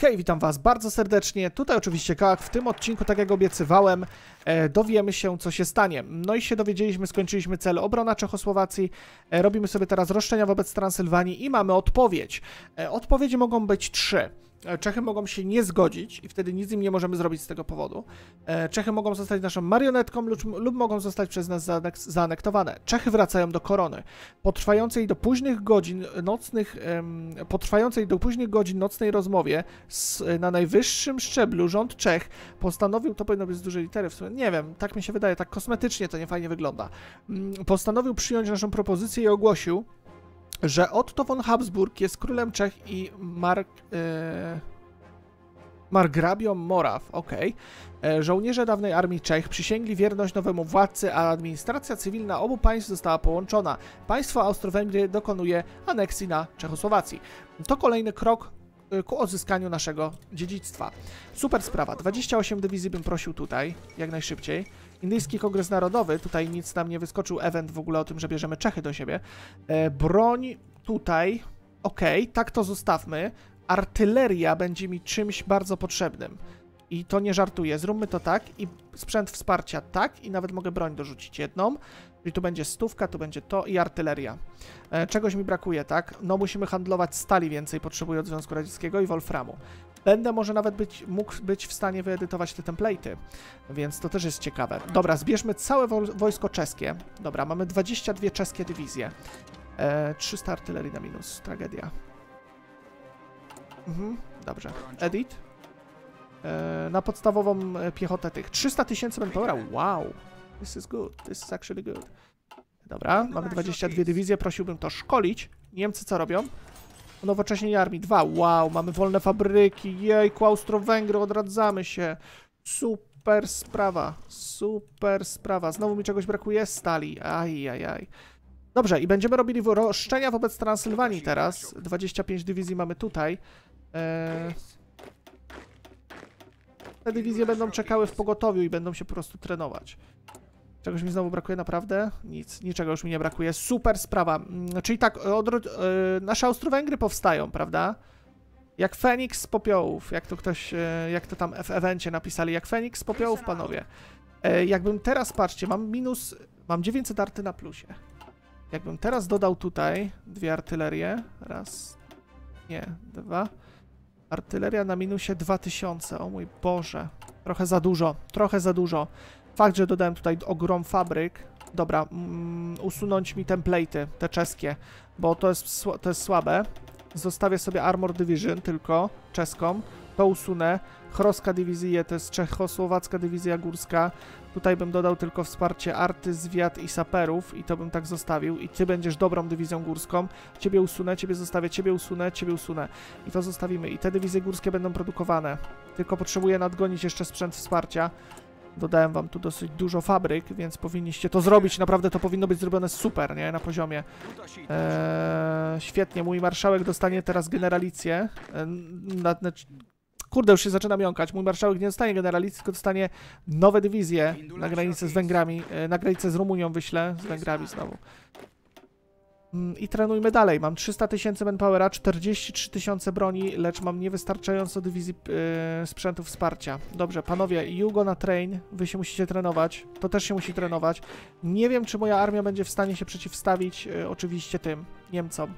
Okej, witam Was bardzo serdecznie. Tutaj oczywiście Kałak. W tym odcinku, tak jak obiecywałem, e, dowiemy się, co się stanie. No i się dowiedzieliśmy, skończyliśmy cel obrona Czechosłowacji. E, robimy sobie teraz roszczenia wobec Transylwanii i mamy odpowiedź. E, odpowiedzi mogą być trzy. E, Czechy mogą się nie zgodzić i wtedy nic im nie możemy zrobić z tego powodu. E, Czechy mogą zostać naszą marionetką lub, lub mogą zostać przez nas zaanek zaanektowane. Czechy wracają do korony. Po trwającej do późnych godzin nocnych, em, po trwającej do późnych godzin nocnej rozmowie z, na najwyższym szczeblu rząd Czech postanowił, to powinno być z dużej litery w sumie, nie wiem, tak mi się wydaje, tak kosmetycznie to nie fajnie wygląda. Mm, Postanowił przyjąć naszą propozycję i ogłosił, że Otto von Habsburg jest królem Czech i Mark... E, Margrabią Moraw, okej. E, Żołnierze dawnej armii Czech przysięgli wierność nowemu władcy, a administracja cywilna obu państw została połączona. Państwo Austro-Węgry dokonuje aneksji na Czechosłowacji. To kolejny krok e, ku odzyskaniu naszego dziedzictwa. Super sprawa. 28 dywizji bym prosił tutaj, jak najszybciej. Indyjski Kongres Narodowy, tutaj nic nam nie wyskoczył event w ogóle o tym, że bierzemy Czechy do siebie. E, broń tutaj, okej, tak to zostawmy. Artyleria będzie mi czymś bardzo potrzebnym. I to nie żartuję. Zróbmy to tak i sprzęt wsparcia tak i nawet mogę broń dorzucić jedną. Czyli tu będzie stówka, tu będzie to i artyleria. E, czegoś mi brakuje, tak? No musimy handlować stali więcej, potrzebuję od Związku Radzieckiego i Wolframu. Będę może nawet być, mógł być w stanie wyedytować te template'y, więc to też jest ciekawe. Dobra, zbierzmy całe wo wojsko czeskie. Dobra, mamy 22 czeskie dywizje. E, 300 artylerii na minus, tragedia. Mhm, dobrze. Edit. E, na podstawową e, piechotę tych. 300 tysięcy manpowera, wow. This is good, this is actually good. Dobra, mamy 22 dywizje, prosiłbym to szkolić. Niemcy co robią? Unowocześnienie armii 2. Wow, mamy wolne fabryki. Jej, Austro-Węgry, odradzamy się. Super sprawa. Super sprawa. Znowu mi czegoś brakuje? Stali. Aj, aj, aj. Dobrze, i będziemy robili roszczenia wobec Transylwanii teraz. 25 dywizji mamy tutaj. Eee... Te dywizje będą czekały w pogotowiu i będą się po prostu trenować. Czegoś mi znowu brakuje naprawdę? Nic, niczego już mi nie brakuje. Super sprawa. Mm, Czyli tak, odro- e, nasze Austro-Węgry powstają, prawda? Jak Feniks z popiołów, jak to ktoś, e, jak to tam w evencie napisali, jak Feniks z popiołów, panowie. E, Jakbym teraz, patrzcie, mam minus, mam 900 arty na plusie. Jakbym teraz dodał tutaj dwie artylerie, raz, nie, dwa. Artyleria na minusie 2000, o mój Boże. Trochę za dużo, trochę za dużo. Fakt, że dodałem tutaj ogrom fabryk. Dobra, mm, usunąć mi template'y, te czeskie, bo to jest, to jest słabe. Zostawię sobie Armor Division tylko, czeską. To usunę. Chroska dywizję, to jest czechosłowacka dywizja górska. Tutaj bym dodał tylko wsparcie arty, zwiat i saperów i to bym tak zostawił. I ty będziesz dobrą dywizją górską. Ciebie usunę, ciebie zostawię, ciebie usunę, ciebie usunę. I to zostawimy. I te dywizje górskie będą produkowane. Tylko potrzebuję nadgonić jeszcze sprzęt wsparcia. Dodałem wam tu dosyć dużo fabryk, więc powinniście to zrobić. Naprawdę to powinno być zrobione super, nie? Na poziomie. Eee, świetnie, mój marszałek dostanie teraz generalicję. Eee, kurde, już się zaczyna jąkać. Mój marszałek nie dostanie generalicji, tylko dostanie nowe dywizje na granicę z Węgrami. E, na granicę z Rumunią wyślę, z Węgrami znowu. Mm, I trenujmy dalej. Mam 300 tysięcy manpowera, 43 tysiące broni, lecz mam niewystarczająco dywizji yy, sprzętu wsparcia. Dobrze, panowie, Jugo na train, wy się musicie trenować, to też się musi trenować. Nie wiem, czy moja armia będzie w stanie się przeciwstawić yy, oczywiście tym Niemcom.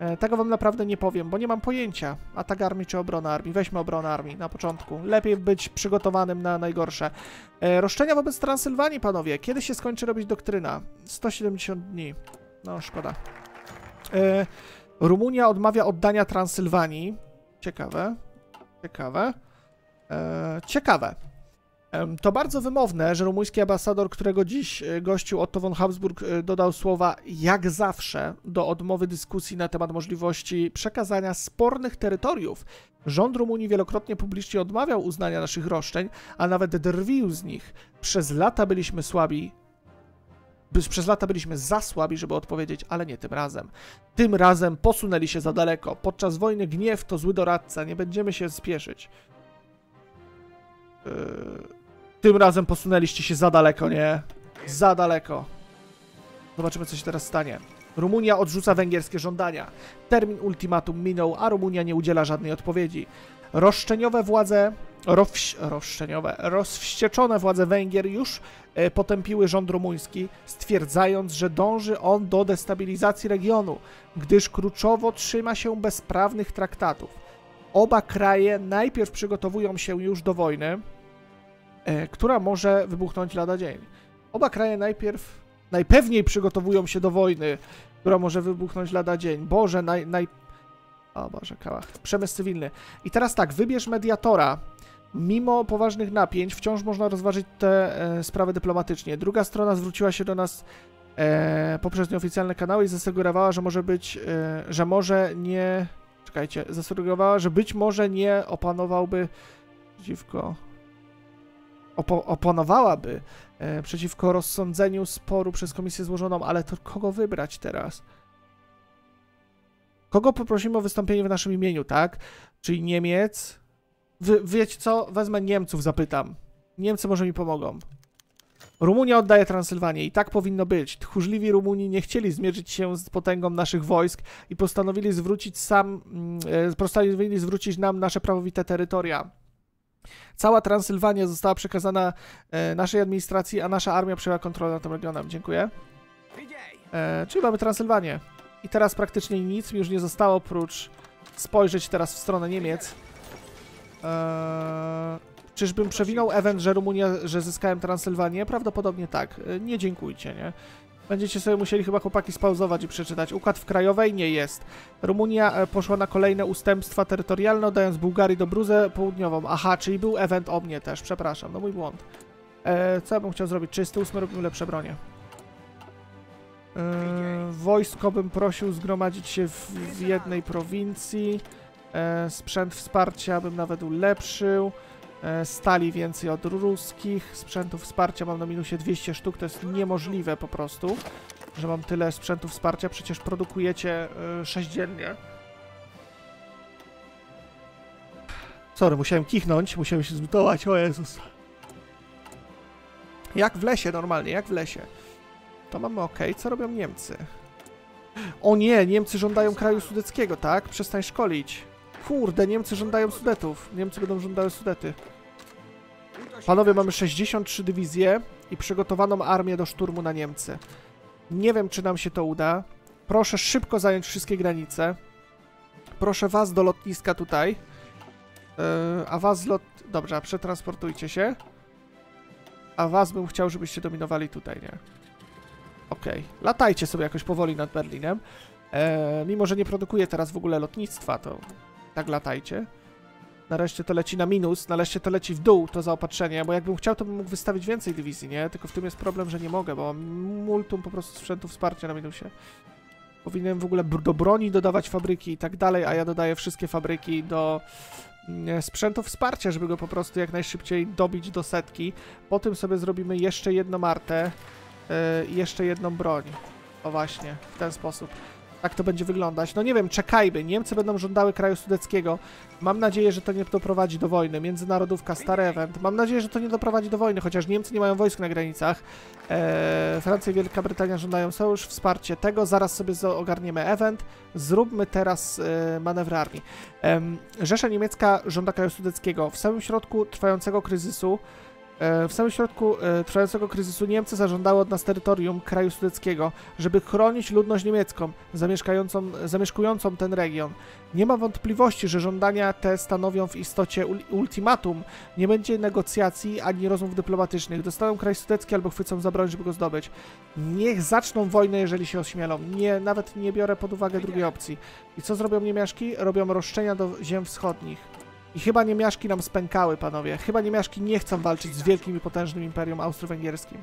Yy, tego wam naprawdę nie powiem, bo nie mam pojęcia. Atak armii czy obrona armii? Weźmy obronę armii na początku. Lepiej być przygotowanym na najgorsze. Roszczenia wobec Transylwanii, panowie. Kiedy się skończy robić doktryna? 170 dni. No, szkoda. E, Rumunia odmawia oddania Transylwanii. Ciekawe. Ciekawe. E, ciekawe. Em, To bardzo wymowne, że rumuński ambasador, którego dziś e, gościł Otto von Habsburg, e, dodał słowa jak zawsze do odmowy dyskusji na temat możliwości przekazania spornych terytoriów. Rząd Rumunii wielokrotnie publicznie odmawiał uznania naszych roszczeń, a nawet drwił z nich. Przez lata byliśmy słabi, przez lata byliśmy za słabi, żeby odpowiedzieć, ale nie tym razem. Tym razem posunęli się za daleko. Podczas wojny gniew to zły doradca, nie będziemy się spieszyć. Yy, tym razem posunęliście się za daleko, nie? Za daleko. Zobaczymy, co się teraz stanie. Rumunia odrzuca węgierskie żądania. Termin ultimatum minął, a Rumunia nie udziela żadnej odpowiedzi. Roszczeniowe władze, rozwścieczone władze Węgier już e, potępiły rząd rumuński, stwierdzając, że dąży on do destabilizacji regionu, gdyż kluczowo trzyma się bezprawnych traktatów. Oba kraje najpierw przygotowują się już do wojny, e, która może wybuchnąć lada dzień. Oba kraje najpierw, najpewniej przygotowują się do wojny, która może wybuchnąć lada dzień. Boże, naj, naj... O Boże, kałach. Przemysł cywilny. I teraz tak, wybierz mediatora. Mimo poważnych napięć wciąż można rozważyć te e, sprawy dyplomatycznie. Druga strona zwróciła się do nas e, poprzez nieoficjalne kanały i zasugerowała, że może być, e, że może nie... Czekajcie, zasugerowała, że być może nie opanowałby przeciwko... Opo oponowałaby e, przeciwko rozsądzeniu sporu przez komisję złożoną, ale to kogo wybrać teraz? Kogo poprosimy o wystąpienie w naszym imieniu, tak? Czyli Niemiec. Wy, wiecie co? Wezmę Niemców, zapytam. Niemcy może mi pomogą. Rumunia oddaje Transylwanię i tak powinno być. Tchórzliwi Rumuni nie chcieli zmierzyć się z potęgą naszych wojsk i postanowili zwrócić sam, mm, e, postanowili zwrócić nam nasze prawowite terytoria. Cała Transylwania została przekazana e, naszej administracji, a nasza armia przejęła kontrolę nad tym regionem. Dziękuję. E, czyli mamy Transylwanię. I teraz praktycznie nic mi już nie zostało, oprócz spojrzeć teraz w stronę Niemiec. Eee, czyżbym przewinął event, że Rumunia, że zyskałem Transylwanię? Prawdopodobnie tak. E, nie dziękujcie, nie? Będziecie sobie musieli chyba chłopaki spauzować i przeczytać. Układ w krajowej nie jest. Rumunia e, poszła na kolejne ustępstwa terytorialne, oddając Bułgarii do Bruzę Południową. Aha, czyli był event o mnie też, przepraszam, no mój błąd. E, co ja bym chciał zrobić? 308 robimy lepsze bronie. E, wojsko bym prosił zgromadzić się w, w jednej prowincji. E, sprzęt wsparcia bym nawet ulepszył. E, stali więcej od ruskich. Sprzętów wsparcia mam na minusie 200 sztuk. To jest niemożliwe po prostu, że mam tyle sprzętu wsparcia. Przecież produkujecie e, 6 dziennie. Sorry, musiałem kichnąć, musiałem się zmutować, o Jezus. Jak w lesie normalnie, jak w lesie. To mamy ok. Co robią Niemcy? O nie, Niemcy żądają kraju sudeckiego, tak? Przestań szkolić. Kurde, Niemcy żądają Sudetów. Niemcy będą żądały Sudety. Panowie, mamy 63 dywizje i przygotowaną armię do szturmu na Niemcy. Nie wiem, czy nam się to uda. Proszę szybko zająć wszystkie granice. Proszę was do lotniska tutaj. Yy, a was lot... Dobrze, przetransportujcie się. A was bym chciał, żebyście dominowali tutaj, nie? Okej. Okay. Latajcie sobie jakoś powoli nad Berlinem. E, mimo, że nie produkuje teraz w ogóle lotnictwa, to tak latajcie. Nareszcie to leci na minus, nareszcie to leci w dół, to zaopatrzenie, bo jakbym chciał, to bym mógł wystawić więcej dywizji, nie? Tylko w tym jest problem, że nie mogę, bo mam multum po prostu sprzętu wsparcia na minusie. Powinienem w ogóle do broni dodawać fabryki i tak dalej, a ja dodaję wszystkie fabryki do mm, sprzętu wsparcia, żeby go po prostu jak najszybciej dobić do setki. Potem sobie zrobimy jeszcze jedną artę i jeszcze jedną broń. O właśnie, w ten sposób. Tak to będzie wyglądać. No nie wiem, czekajmy. Niemcy będą żądały kraju sudeckiego. Mam nadzieję, że to nie doprowadzi do wojny. Międzynarodówka, stary event. Mam nadzieję, że to nie doprowadzi do wojny, chociaż Niemcy nie mają wojsk na granicach. Eee, Francja i Wielka Brytania żądają sojusz, wsparcie tego. Zaraz sobie ogarniemy event. Zróbmy teraz e, manewry armii. E, Rzesza Niemiecka żąda kraju sudeckiego. W samym środku trwającego kryzysu w samym środku e, trwającego kryzysu Niemcy zażądały od nas terytorium kraju sudeckiego, żeby chronić ludność niemiecką zamieszkującą ten region. Nie ma wątpliwości, że żądania te stanowią w istocie ultimatum. Nie będzie negocjacji ani rozmów dyplomatycznych. Dostaną kraj sudecki albo chwycą za broń, żeby go zdobyć. Niech zaczną wojnę, jeżeli się ośmielą. Nie, nawet nie biorę pod uwagę drugiej opcji. I co zrobią niemiaszki? Robią roszczenia do ziem wschodnich. I chyba niemiaszki nam spękały, panowie. Chyba niemiaszki nie chcą walczyć z wielkim i potężnym imperium austro-węgierskim.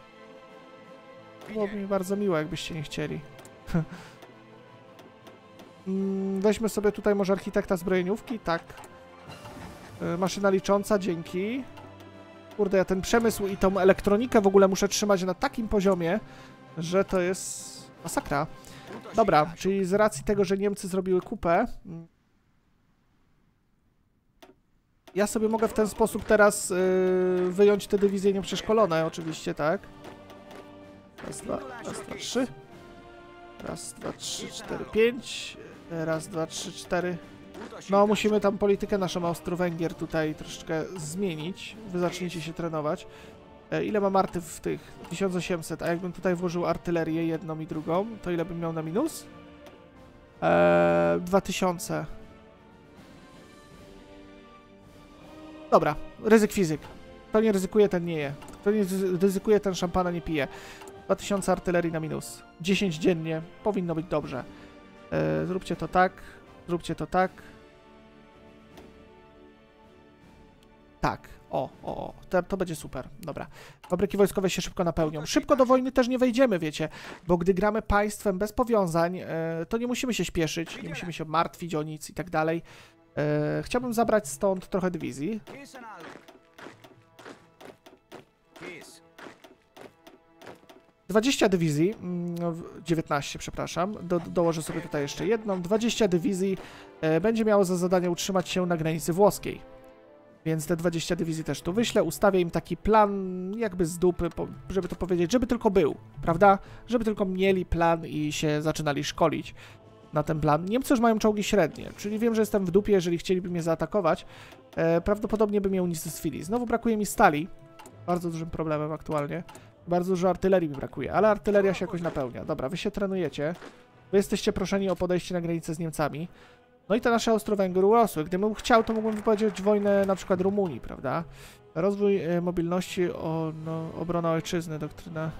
Byłoby mi bardzo miło, jakbyście nie chcieli. Mm, weźmy sobie tutaj może architekta zbrojeniówki, tak. Y, maszyna licząca, dzięki. Kurde, ja ten przemysł i tą elektronikę w ogóle muszę trzymać na takim poziomie, że to jest masakra. Dobra, czyli z racji tego, że Niemcy zrobiły kupę, mm, ja sobie mogę w ten sposób teraz yy, wyjąć te dywizje nieprzeszkolone, oczywiście, tak? Raz, dwa, raz, dwa, trzy. Raz, dwa, trzy, cztery, pięć. Raz, dwa, trzy, cztery. No, musimy tam politykę naszą Austro-Węgier tutaj troszeczkę zmienić. Wy zacznijcie się trenować. E, ile mam arty w tych? 1800, a jakbym tutaj włożył artylerię jedną i drugą, to ile bym miał na minus? Eee, 2000. Dobra, ryzyk fizyk. Kto nie ryzykuje, ten nie je. Kto nie ryzykuje, ten szampana nie pije. 2000 artylerii na minus. 10 dziennie. Powinno być dobrze. E, zróbcie to tak. Zróbcie to tak. Tak. O, o. To, to, będzie super. Dobra. Fabryki wojskowe się szybko napełnią. Szybko do wojny też nie wejdziemy, wiecie, bo gdy gramy państwem bez powiązań, e, to nie musimy się śpieszyć, nie musimy się martwić o nic i tak dalej. E, chciałbym zabrać stąd trochę dywizji. 20 dywizji, 19 mm, przepraszam, do, dołożę sobie tutaj jeszcze jedną, 20 dywizji e, będzie miało za zadanie utrzymać się na granicy włoskiej. Więc te 20 dywizji też tu wyślę, ustawię im taki plan jakby z dupy, żeby to powiedzieć, żeby tylko był, prawda? Żeby tylko mieli plan i się zaczynali szkolić na ten plan. Niemcy już mają czołgi średnie, czyli wiem, że jestem w dupie, jeżeli chcieliby mnie zaatakować. E, prawdopodobnie bym je unicestwili. Znowu brakuje mi stali, bardzo dużym problemem aktualnie. Bardzo dużo artylerii mi brakuje, ale artyleria się jakoś napełnia. Dobra, wy się trenujecie. Wy jesteście proszeni o podejście na granicę z Niemcami. No i te nasze Austro-Węgry urosły. Gdybym chciał, to mógłbym wypowiedzieć wojnę na przykład Rumunii, prawda? Rozwój y, mobilności, o, no, obrona ojczyzny, doktryna.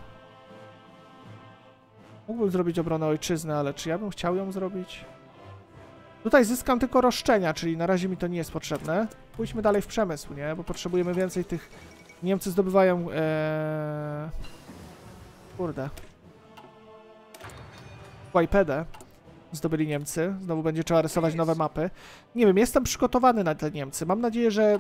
Mógłbym zrobić obronę ojczyzny, ale czy ja bym chciał ją zrobić? Tutaj zyskam tylko roszczenia, czyli na razie mi to nie jest potrzebne. Pójdźmy dalej w przemysł, nie? Bo potrzebujemy więcej tych Niemcy zdobywają... Ee... Kurde. Wipedę zdobyli Niemcy. Znowu będzie trzeba rysować nowe mapy. Nie wiem, jestem przygotowany na te Niemcy. Mam nadzieję, że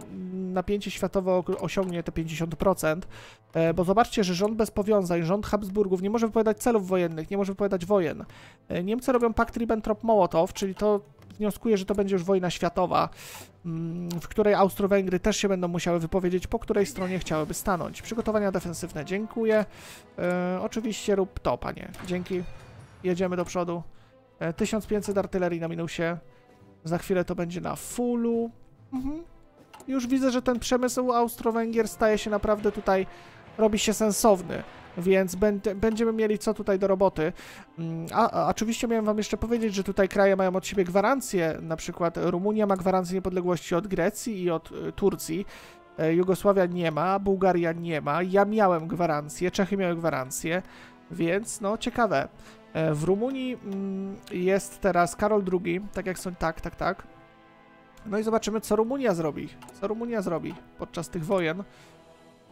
napięcie światowe osiągnie te 50%, e, bo zobaczcie, że rząd bez powiązań, rząd Habsburgów nie może wypowiadać celów wojennych, nie może wypowiadać wojen. E, Niemcy robią pakt Ribbentrop-Mołotow, czyli to wnioskuję, że to będzie już wojna światowa, mm, w której Austro-Węgry też się będą musiały wypowiedzieć, po której stronie chciałyby stanąć. Przygotowania defensywne, dziękuję. E, oczywiście rób to, panie. Dzięki. Jedziemy do przodu. E, 1500 artylerii na minusie. Za chwilę to będzie na fullu. Mhm. Już widzę, że ten przemysł Austro-Węgier staje się naprawdę tutaj, robi się sensowny więc będziemy mieli co tutaj do roboty. Mm, a, a, oczywiście miałem wam jeszcze powiedzieć, że tutaj kraje mają od siebie gwarancje, na przykład Rumunia ma gwarancję niepodległości od Grecji i od y, Turcji, e, Jugosławia nie ma, Bułgaria nie ma, ja miałem gwarancję, Czechy miały gwarancję, więc no ciekawe. E, w Rumunii mm, jest teraz Karol II, tak jak są, tak, tak, tak. No i zobaczymy, co Rumunia zrobi. Co Rumunia zrobi podczas tych wojen.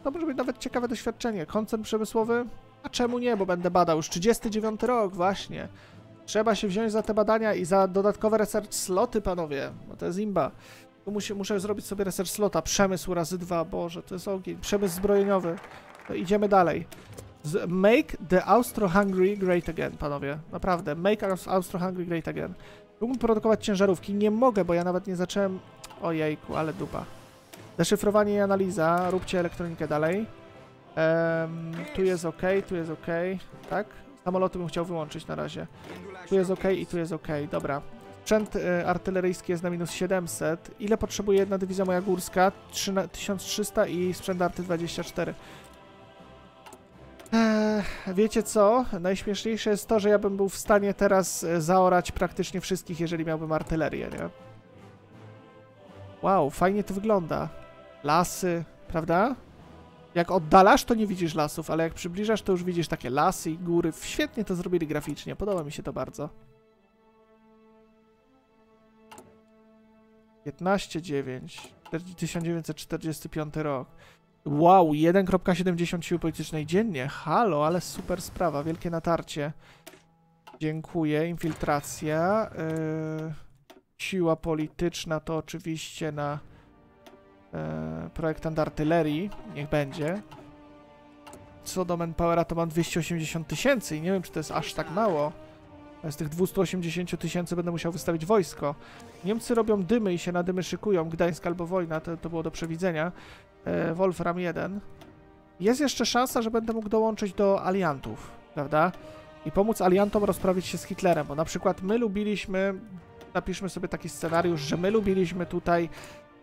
To może być nawet ciekawe doświadczenie. Koncern przemysłowy? A czemu nie, bo będę badał. Już 39 rok, właśnie. Trzeba się wziąć za te badania i za dodatkowe research sloty, panowie. No to jest imba. Tu muszę, muszę zrobić sobie research slota. Przemysł razy dwa, Boże, to jest ogień. Przemysł zbrojeniowy. To idziemy dalej. Z make the Austro-Hungary great again, panowie. Naprawdę, make Austro-Hungary great again. Mógłbym produkować ciężarówki. Nie mogę, bo ja nawet nie zacząłem... Ojejku, ale dupa. Deszyfrowanie i analiza. Róbcie elektronikę dalej. Tu jest ok, tu jest ok, tak? Samoloty bym chciał wyłączyć na razie. Tu jest ok i tu jest ok, dobra. Sprzęt y, artyleryjski jest na minus 700. Ile potrzebuje jedna dywizja moja górska? 1300 i sprzęt arty 24. Wiecie co? Najśmieszniejsze jest to, że ja bym był w stanie teraz e, zaorać praktycznie wszystkich, jeżeli miałbym artylerię, nie? Wow, fajnie to wygląda lasy, prawda? Jak oddalasz, to nie widzisz lasów, ale jak przybliżasz, to już widzisz takie lasy i góry. Świetnie to zrobili graficznie, podoba mi się to bardzo. 15,9 1945 rok. Wow, 1.70 siły politycznej dziennie. Halo, ale super sprawa, wielkie natarcie. Dziękuję, infiltracja. Yy, siła polityczna to oczywiście na e, projektant artylerii, niech będzie. Co do manpowera to mam 280 tysięcy i nie wiem, czy to jest aż tak mało. Z tych 280 tysięcy będę musiał wystawić wojsko. Niemcy robią dymy i się na dymy szykują. Gdańsk albo wojna, to, to było do przewidzenia. E, Wolfram 1. Jest jeszcze szansa, że będę mógł dołączyć do aliantów, prawda? I pomóc aliantom rozprawić się z Hitlerem, bo na przykład my lubiliśmy napiszmy sobie taki scenariusz, że my lubiliśmy tutaj,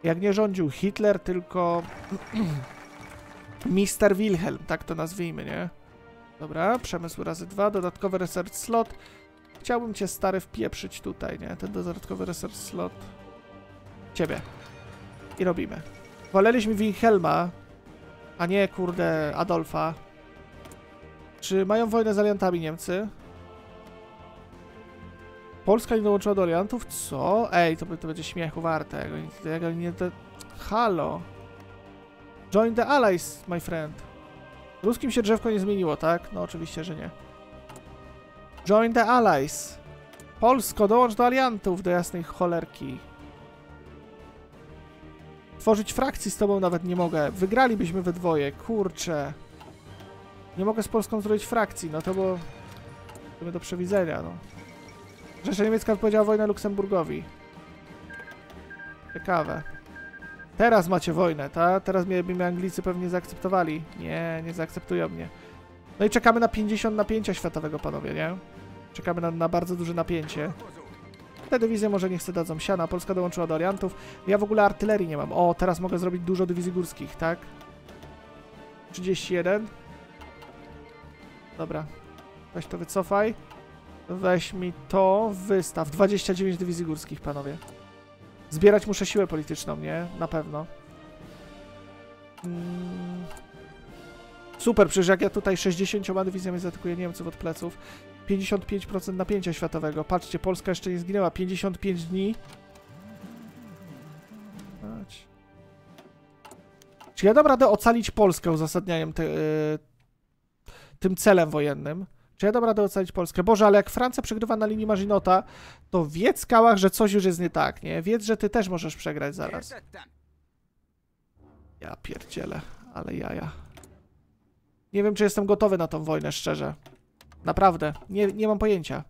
jak nie rządził Hitler, tylko Mister Wilhelm, tak to nazwijmy, nie? Dobra, przemysł razy dwa, dodatkowy research slot. Chciałbym cię, stary, wpieprzyć tutaj, nie? Ten dodatkowy research slot. Ciebie. I robimy. Woleliśmy Wilhelma, a nie, kurde, Adolfa. Czy mają wojnę z aliantami Niemcy? Polska nie dołączyła do aliantów? Co? Ej, to, to będzie śmiechu warte. Jak oni, nie... Do... Halo. Join the allies, my friend. Ruskim się drzewko nie zmieniło, tak? No oczywiście, że nie. Join the allies. Polsko, dołącz do aliantów, do jasnej cholerki. Tworzyć frakcji z tobą nawet nie mogę. Wygralibyśmy we dwoje, kurczę. Nie mogę z Polską zrobić frakcji, no to było... To do przewidzenia, no. Rzesza Niemiecka wypowiedziała wojnę Luksemburgowi. Ciekawe. Teraz macie wojnę, ta? Teraz by mnie Anglicy pewnie zaakceptowali. Nie, nie zaakceptują mnie. No i czekamy na 50 napięcia światowego, panowie, nie? Czekamy na, na bardzo duże napięcie. Te dywizje może niech sobie dadzą siana. Polska dołączyła do aliantów. Ja w ogóle artylerii nie mam. O, teraz mogę zrobić dużo dywizji górskich, tak? 31. Dobra. Weź to wycofaj. Weź mi to, wystaw. 29 dywizji górskich, panowie. Zbierać muszę siłę polityczną, nie? Na pewno. Mm. Super, przecież jak ja tutaj 60 dywizjami zaatakuję Niemców od pleców. 55% napięcia światowego. Patrzcie, Polska jeszcze nie zginęła. 55 dni. Patrz. Czy ja dam radę ocalić Polskę uzasadnianiem te, y, tym celem wojennym? Czy ja dam radę ocalić Polskę? Boże, ale jak Francja przegrywa na linii Marzinota, to wiedz, Kałach, że coś już jest nie tak, nie? Wiedz, że ty też możesz przegrać zaraz. Ja pierdzielę, ale jaja. Nie wiem, czy jestem gotowy na tą wojnę, szczerze. Naprawdę, nie, nie mam pojęcia.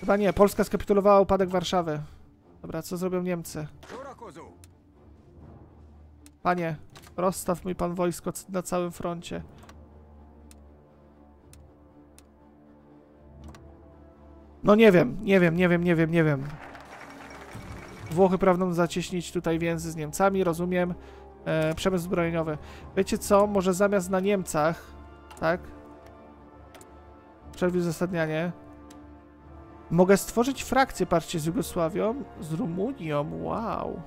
Chyba nie, Polska skapitulowała upadek Warszawy. Dobra, co zrobią Niemcy? Panie, rozstaw mój pan wojsko na całym froncie. No nie wiem, nie wiem, nie wiem, nie wiem, nie wiem. Włochy prawdą zacieśnić tutaj więzy z Niemcami, rozumiem. E, przemysł zbrojeniowy. Wiecie co, może zamiast na Niemcach, tak? Przerwij uzasadnianie. Mogę stworzyć frakcję, patrzcie, z Jugosławią, z Rumunią, wow.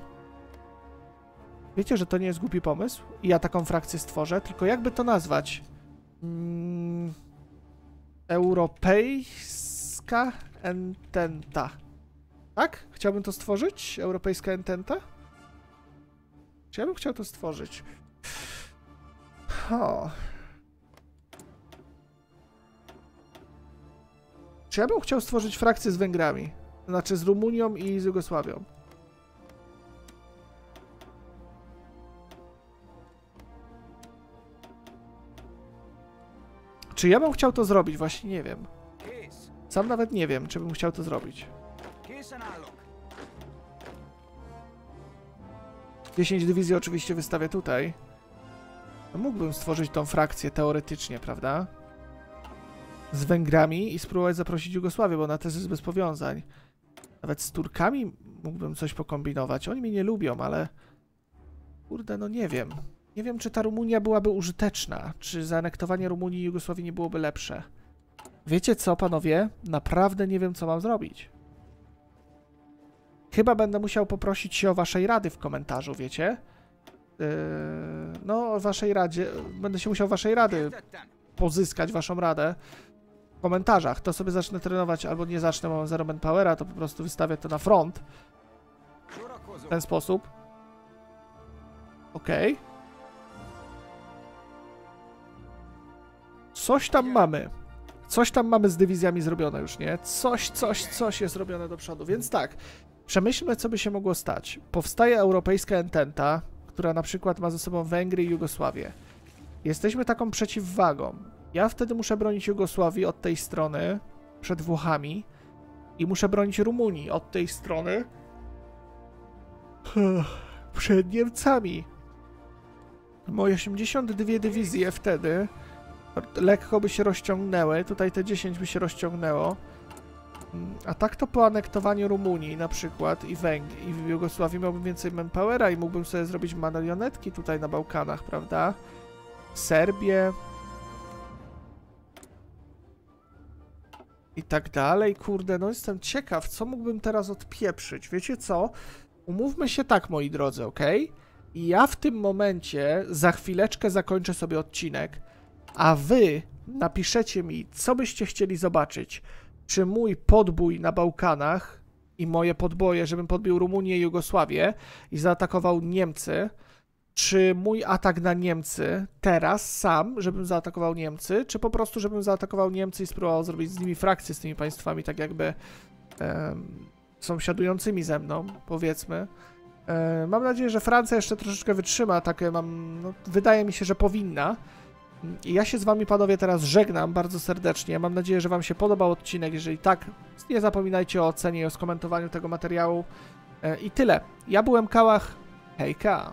Wiecie, że to nie jest głupi pomysł? I ja taką frakcję stworzę, tylko jakby to nazwać? Mm, Europejska Ententa. Tak? Chciałbym to stworzyć? Europejska Ententa? Czy ja bym chciał to stworzyć? O. Czy ja bym chciał stworzyć frakcję z Węgrami? Znaczy z Rumunią i z Jugosławią. Czy ja bym chciał to zrobić? Właśnie nie wiem. Sam nawet nie wiem, czy bym chciał to zrobić. 10 dywizji oczywiście wystawię tutaj. No mógłbym stworzyć tą frakcję teoretycznie, prawda? Z Węgrami i spróbować zaprosić Jugosławię, bo na to jest bez powiązań. Nawet z Turkami mógłbym coś pokombinować. Oni mnie nie lubią, ale... Kurde, no nie wiem. Nie wiem, czy ta Rumunia byłaby użyteczna. Czy zaanektowanie Rumunii i Jugosławii nie byłoby lepsze. Wiecie co, panowie? Naprawdę nie wiem, co mam zrobić. Chyba będę musiał poprosić się o waszej rady w komentarzu, wiecie? Yy, no, o waszej radzie. Będę się musiał waszej rady pozyskać, waszą radę w komentarzach. To sobie zacznę trenować, albo nie zacznę, bo mam zero manpowera, to po prostu wystawię to na front. W ten sposób. Okej. Okay. Coś tam mamy. Coś tam mamy z dywizjami zrobione już, nie? Coś, coś, coś jest robione do przodu. Więc tak, przemyślmy, co by się mogło stać. Powstaje europejska ententa, która na przykład ma ze sobą Węgry i Jugosławię. Jesteśmy taką przeciwwagą. Ja wtedy muszę bronić Jugosławii od tej strony, przed Włochami, i muszę bronić Rumunii od tej strony, przed Niemcami. Moje 82 dywizje wtedy lekko by się rozciągnęły. Tutaj te 10 by się rozciągnęło. A tak to po anektowaniu Rumunii na przykład i Węgier i w Jugosławii miałbym więcej manpowera i mógłbym sobie zrobić marionetki tutaj na Bałkanach, prawda? Serbię. I tak dalej, kurde, no jestem ciekaw, co mógłbym teraz odpieprzyć. Wiecie co? Umówmy się tak, moi drodzy, ok? I ja w tym momencie za chwileczkę zakończę sobie odcinek, a wy napiszecie mi, co byście chcieli zobaczyć. Czy mój podbój na Bałkanach i moje podboje, żebym podbił Rumunię i Jugosławię i zaatakował Niemcy, czy mój atak na Niemcy teraz sam, żebym zaatakował Niemcy, czy po prostu, żebym zaatakował Niemcy i spróbował zrobić z nimi frakcję z tymi państwami, tak jakby em, sąsiadującymi ze mną, powiedzmy. E, mam nadzieję, że Francja jeszcze troszeczkę wytrzyma, takie mam, no, wydaje mi się, że powinna. Ja się z wami, panowie, teraz żegnam bardzo serdecznie. Mam nadzieję, że wam się podobał odcinek. Jeżeli tak, nie zapominajcie o ocenie i o skomentowaniu tego materiału. E, I tyle. Ja byłem Kałach. Hejka.